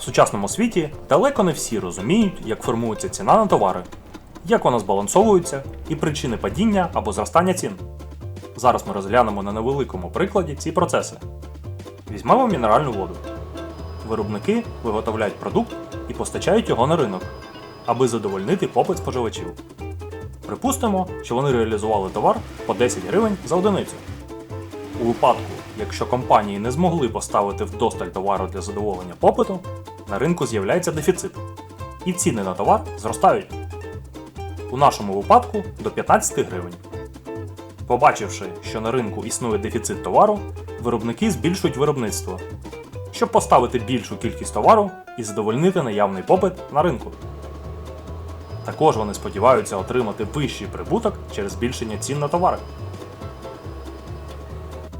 В сучасному світі далеко не всі розуміють, як формується ціна на товари, як вона збалансовується і причини падіння або зростання цін. Зараз ми розглянемо на невеликому прикладі ці процеси. Візьмемо мінеральну воду. Виробники виготовляють продукт і постачають його на ринок, аби задовольнити попит споживачів. Припустимо, що вони реалізували товар по 10 гривень за одиницю. У випадку, якщо компанії не змогли поставити вдосталь товару для задоволення попиту, на ринку з'являється дефіцит, і ціни на товар зростають. У нашому випадку до 15 гривень. Побачивши, що на ринку існує дефіцит товару, виробники збільшують виробництво, щоб поставити більшу кількість товару і задовольнити наявний попит на ринку. Також вони сподіваються отримати вищий прибуток через збільшення цін на товари.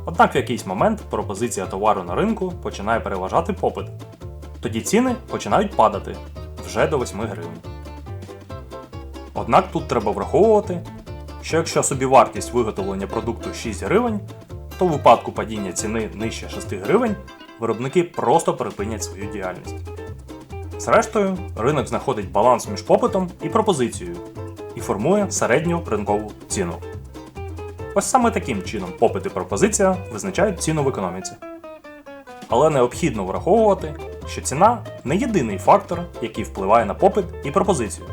Однак в якийсь момент пропозиція товару на ринку починає переважати попит. Тоді ціни починають падати вже до 8 гривень. Однак тут треба враховувати, що якщо собівартість виготовлення продукту 6 гривень, то в випадку падіння ціни нижче 6 гривень виробники просто припинять свою діяльність. Зрештою, ринок знаходить баланс між попитом і пропозицією і формує середню ринкову ціну. Ось саме таким чином попит і пропозиція визначають ціну в економіці. Але необхідно враховувати, що ціна не єдиний фактор, який впливає на попит і пропозицію.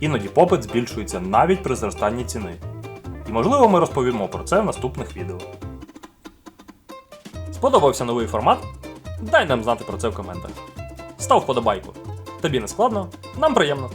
Іноді попит збільшується навіть при зростанні ціни. І можливо ми розповімо про це в наступних відео. Сподобався новий формат? Дай нам знати про це в коментах. Став вподобайку. Тобі не складно, нам приємно.